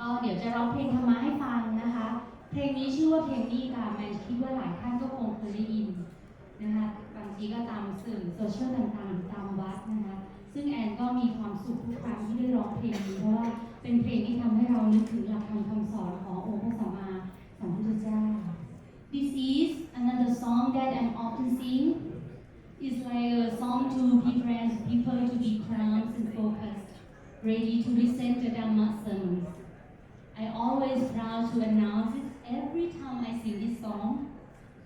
ก็เดี๋ยวจะร้องเพลงธรรมะให้ฟังนะคะ เพลงนี้ชื่อว่าเพลงนี้ค่ะแมนคิดว่าหลายท่านก็คงเคยได้ยินนะคะบางทีก็ตามสื่อโซเชียลต่างๆ ตามวัดนะคะ ซึ่งแอนก็มีความสุขทุกครั้งที่ได้ร้องเพลงนี้เพราะว่าเป็นเพลงที่ทำให้เรานึกถึงหลักธรรมคำสอนขององค์พระสัมมาสัมพุทธเจ้า This is another song that I'm often sing. It's like a song to prepare people to be calm and focused, ready to listen to Dhamma sermons. Always proud to announce it every time I sing this song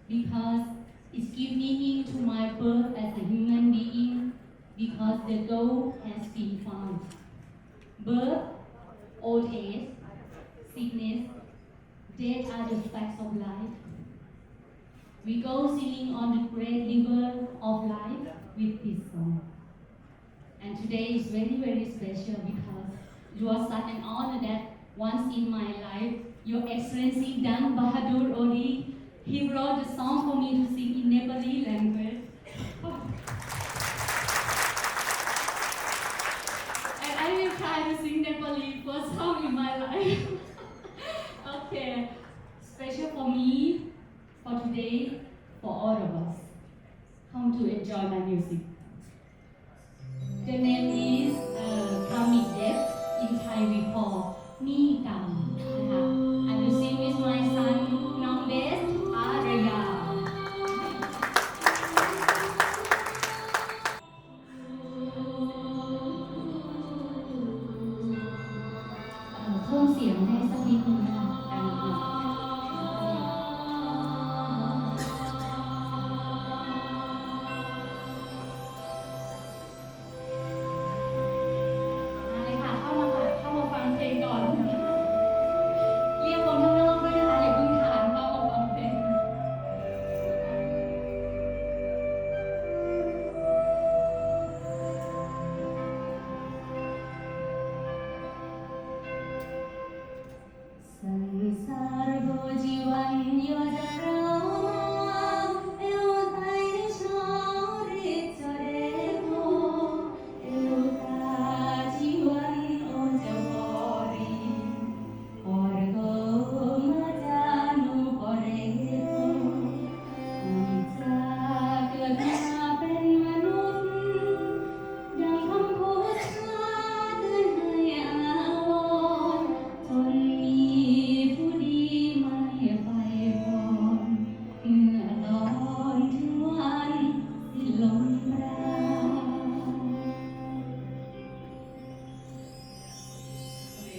because it gives meaning to my birth as a human being because the goal has been found. Birth, old age, sickness, death are the facts of life. We go singing on the great river of life with this song. And today is very, very special because you are such an honor that once in my life, Your Excellency Dan Bahadur Odi, he wrote a song for me to sing in Nepali language. and I will try to sing Nepali first song in my life. okay, special for me, for today, for all of us. Come to enjoy my music. The name is for me come. Uh sing with my son, Nambes Araya.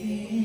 Yeah.